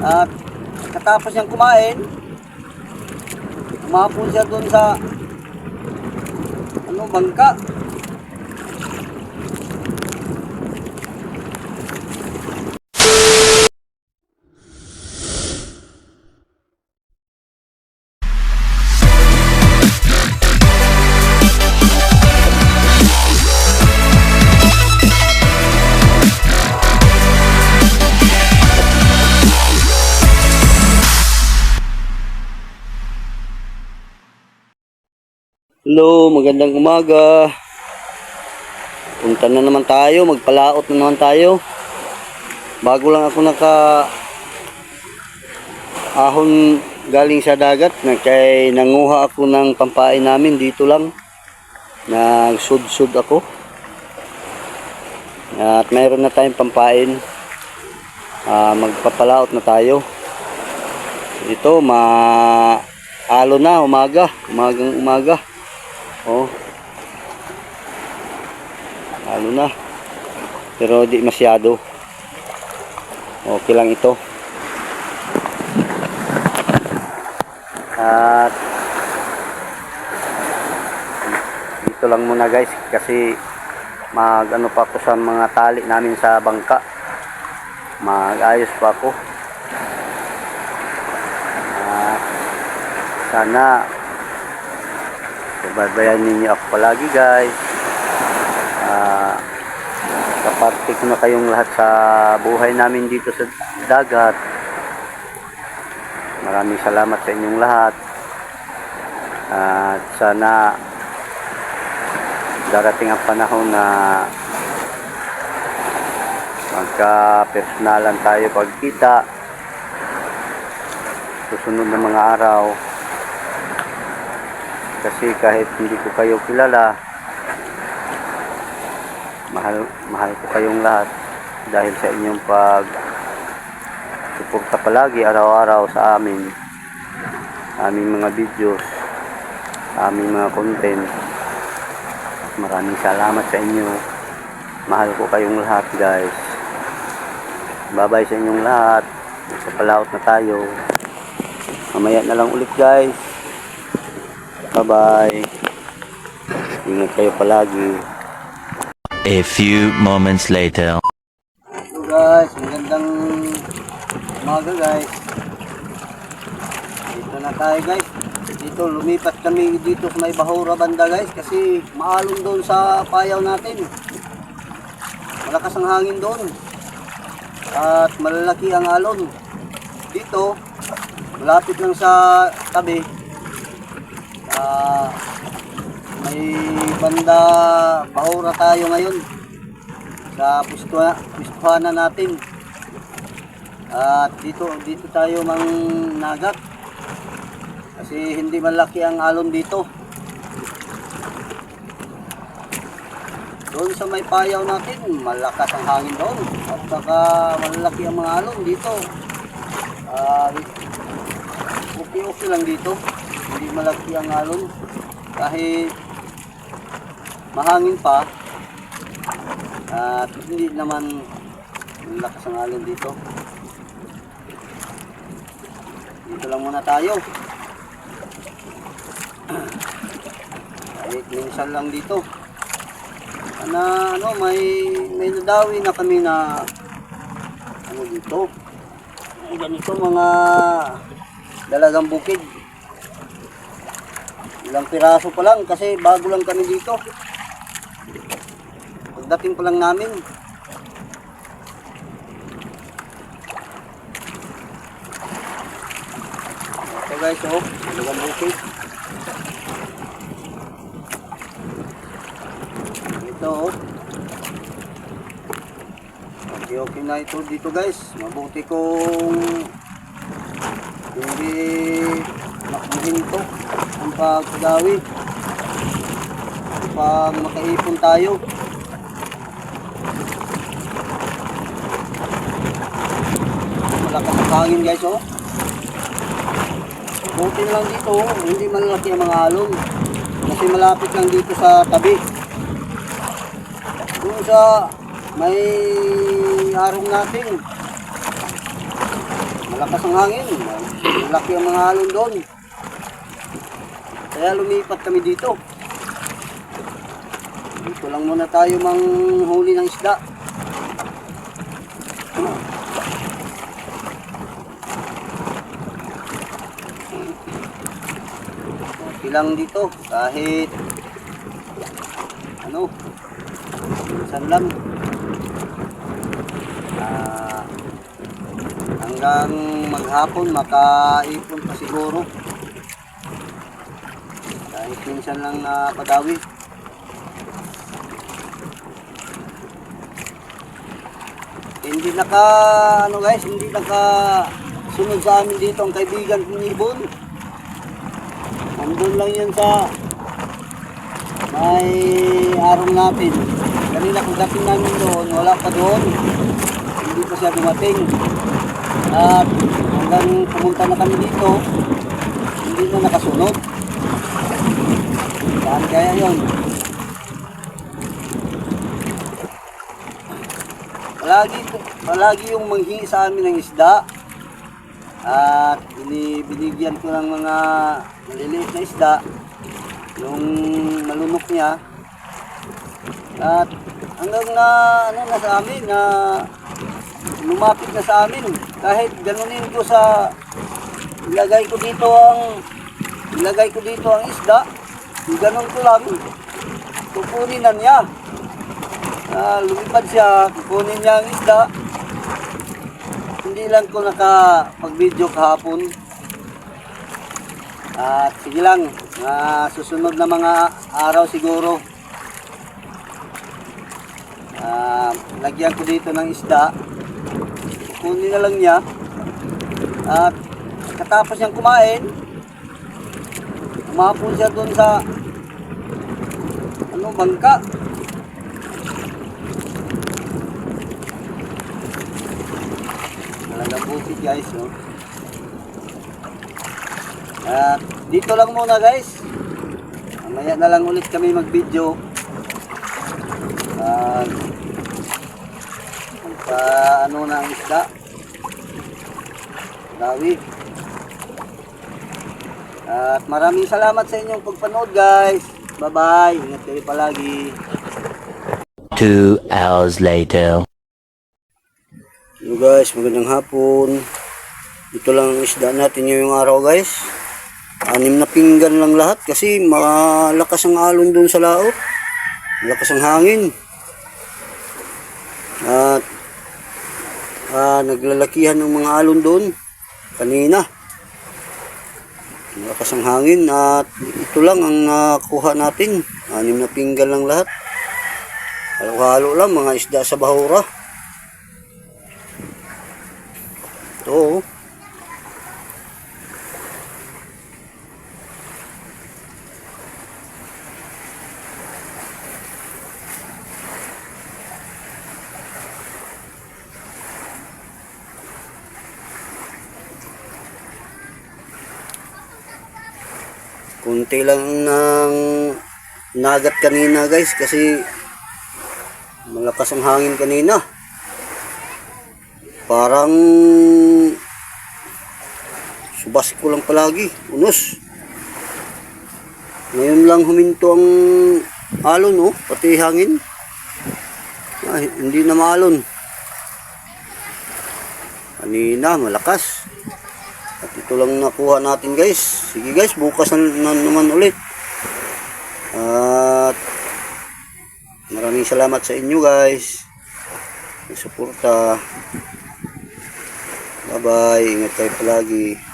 At katapos niyang kumain, umapon siya doon sa ano, bangka. Hello, magandang umaga. Punta na naman tayo, magpalaot na naman tayo. Bago lang ako naka ahon galing sa dagat, kay nanguha ako ng pampain namin dito lang. Nagsud-sud ako. At mayroon na tayong pampain. Ah, magpapalaot na tayo. Ito, ma alo na, umaga. Umagang umaga. Oh. Lalo na. Pero di masyado. Okay lang ito. At dito lang muna guys kasi mag ano pa ako sa mga tali namin sa bangka. Mag-ayos pa ako. At sana Subaybayan ninyo ako palagi guys. Ah, kaparte ko na kayong lahat sa buhay namin dito sa dagat. Maraming salamat sa inyong lahat. At sana darating ang panahon na magka-personalan tayo pagkita. Susunod na mga araw kasi kahit hindi ko kayo kilala mahal mahal ko kayong lahat dahil sa inyong pag suporta palagi araw-araw sa amin aming mga videos aming mga content. Maraming salamat sa inyo. Mahal ko kayong lahat guys. Bye sa inyong lahat. Sa palaot na tayo. Mamaya na lang ulit guys Bye-bye. Ingat kayo palagi. A few moments later. Hello guys, magandang umaga guys. Dito na tayo guys. Dito lumipat kami dito sa may Bahura banda guys kasi maalon doon sa payaw natin. Malakas ang hangin doon. At malalaki ang alon. Dito, malapit lang sa tabi. Ah, may banda Bahura tayo ngayon sa pustuha, pustuhanan natin. At dito dito tayo mang nagat. Kasi hindi malaki ang alon dito. Doon sa may payaw natin, malakas ang hangin doon. At saka malaki ang mga alon dito. Ah, okay-okay lang dito. Hindi malaki ang alon. Kahit mahangin pa, at hindi naman lakas ang alon dito. Dito lang muna tayo. Kahit minsan lang dito. Na ano, may may nadawi na kami na ano dito. Ganito mga dalagang bukid. Ilang piraso pa lang kasi bago lang kami dito. Pagdating pa lang namin, Ito guys, oh, dalawang bukid. Ito, oh. Okay, okay na ito dito guys. Mabuti kung hindi makuhinto ang pagdawi. Pag makaipon tayo. Malakas ang hangin guys, oh. Buti lang dito, hindi malaki ang mga alon. Kasi malapit lang dito sa tabi. Doon sa may arong natin. malakas ang hangin. Malaki ang mga alon doon. Kaya lumipat kami dito. Dito lang muna tayo manghuli ng isda. Okay lang dito kahit ano minsan lang Ah, hanggang maghapon makaipon pa siguro kahit minsan lang na padawi hindi naka ano guys hindi naka sunod sa amin dito ang kaibigan kong ibon Nandun lang yun sa may arong natin. Kanina kung dating namin doon, wala pa doon. Hindi pa siya dumating. At hanggang pumunta na kami dito, hindi na nakasunod. Saan kaya yun? Palagi, palagi yung manghingi sa amin ng isda. At ini binigyan ko ng mga maliliit na isda. Yung malunok niya. At hanggang na ano na sa amin na lumapit na sa amin. Kahit ganunin ko sa ilagay ko dito ang ilagay ko dito ang isda. Ganon ko lang. Kukunin na niya. Ah, lumipad siya, kukunin niya ang isda hindi lang ko nakapag-video kahapon. At sige lang, mga susunod na mga araw siguro. Ah, lagyan ko dito ng isda. Kunin na lang niya. At katapos niyang kumain, umapon siya doon sa ano, bangka. Talagang bukid guys, no? At dito lang muna guys. Mamaya na lang ulit kami mag-video. At pa ano ang isda. Dawi. At maraming salamat sa inyong pagpanood guys. Bye-bye. Ingat kayo palagi. Two hours later. Hello guys, magandang hapon. Ito lang ang isda natin ngayong araw guys. Anim na pinggan lang lahat kasi malakas ang alon doon sa laot. Malakas ang hangin. At ah, naglalakihan ng mga alon doon kanina. Malakas ang hangin at ito lang ang nakuha natin. Anim na pinggan lang lahat. Halo-halo lang mga isda sa bahura. Ito. oh. Kunti lang ng nagat kanina guys kasi malakas ang hangin kanina. Parang subas ko lang palagi, unos. Ngayon lang huminto ang alon, oh, pati hangin. Ay, hindi na maalon. Kanina, malakas. Ito lang nakuha natin guys. Sige guys, bukas na, na naman ulit. At maraming salamat sa inyo guys. Suporta. Bye bye. Ingat kayo palagi.